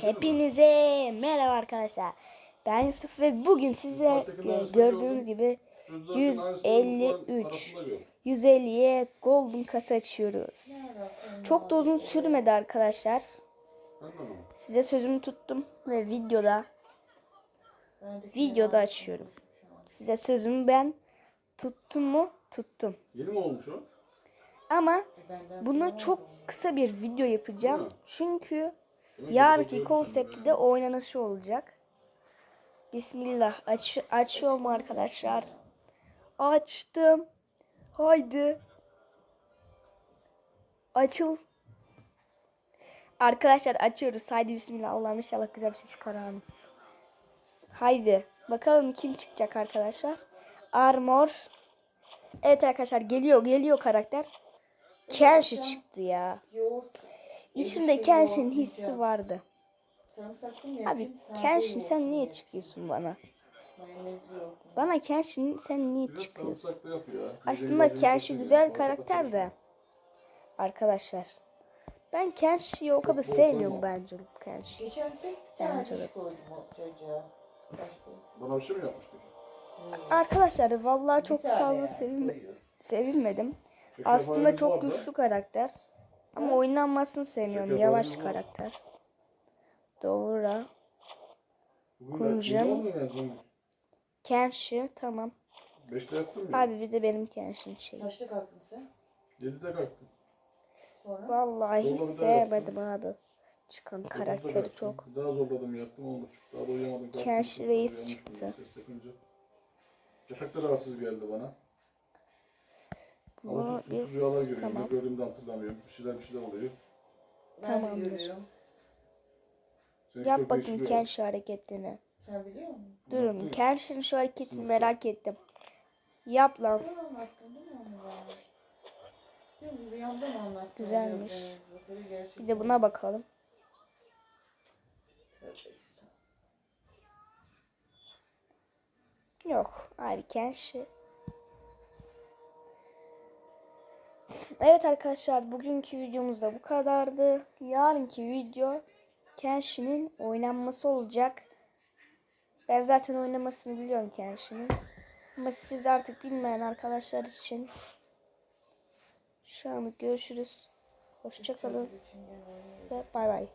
Hepinize merhaba arkadaşlar. Ben Yusuf ve bugün size gördüğünüz gibi 153 150'ye golden kasa açıyoruz. Çok da uzun sürmedi arkadaşlar. Size sözümü tuttum ve videoda videoda açıyorum. Size sözümü ben tuttum mu? Tuttum. Yeni mi olmuş o? Ama bunu çok kısa bir video yapacağım. Çünkü yarınki konsepti de oynanışı olacak. Bismillah. Aç, açıyorum arkadaşlar. Açtım. Haydi. Açıl. Arkadaşlar açıyoruz. Haydi bismillah. Allah'ım inşallah güzel bir şey çıkar abi. Haydi. Bakalım kim çıkacak arkadaşlar. Armor. Evet arkadaşlar geliyor geliyor karakter. Kenshi çıktı ya. Yoğurt. İçimde Kenshin hissi vardı. Abi Kenshin sen niye çıkıyorsun bana? Bana Kenshin sen niye çıkıyorsun? Aslında Yediğin Kenshi yediğin güzel karakter de. Arkadaşlar. Ben Kenshi'yi o kadar sevmiyorum bence Kenshi. Geçen tek bir Bence de. Bana bir şey mi yapmıştık? Arkadaşlar vallahi çok fazla koyuyor. sevinmedim. Aslında çok güçlü karakter. Ama oynanmasını sevmiyorum. Yavaş karakter. Doğru. Bugün Kuncan. Kenshi tamam. Beşte yattım ya. Abi bir de benim Kenshin şey. Kaçta kalktın sen? Yedide kalktım. Sonra? Vallahi hiç Zorla bir daha sevmedim abi. Çıkan Dokuzda karakteri kalktım. çok. Daha zorladım yattım olmuş. Daha da uyuyamadım. kalktım. Kenshi reis çıktı. Ses yapınca. Yatakta rahatsız geldi bana. Ama sus biz rüyalar görüyorum. tamam. Ne gördüğümü de hatırlamıyorum. Bir şeyler bir şeyler oluyor. Ben de Tamamdır. görüyorum. Seni Yap çok bakayım değiştiriyor. Kenshi hareketini. Sen biliyor musun? Durun Kenshi'nin şu hareketini merak ettim. Yap lan. Sen anlattın değil mi onu bana? Yok rüyamda mı anlattın? Güzelmiş. Bir de buna bakalım. Tövbe estağfurullah. Yok abi Kenshi. Evet arkadaşlar bugünkü videomuz da bu kadardı. Yarınki video Kenshi'nin oynanması olacak. Ben zaten oynamasını biliyorum Kenshi'nin. Ama siz artık bilmeyen arkadaşlar için şu anlık görüşürüz. Hoşçakalın ve bay bay.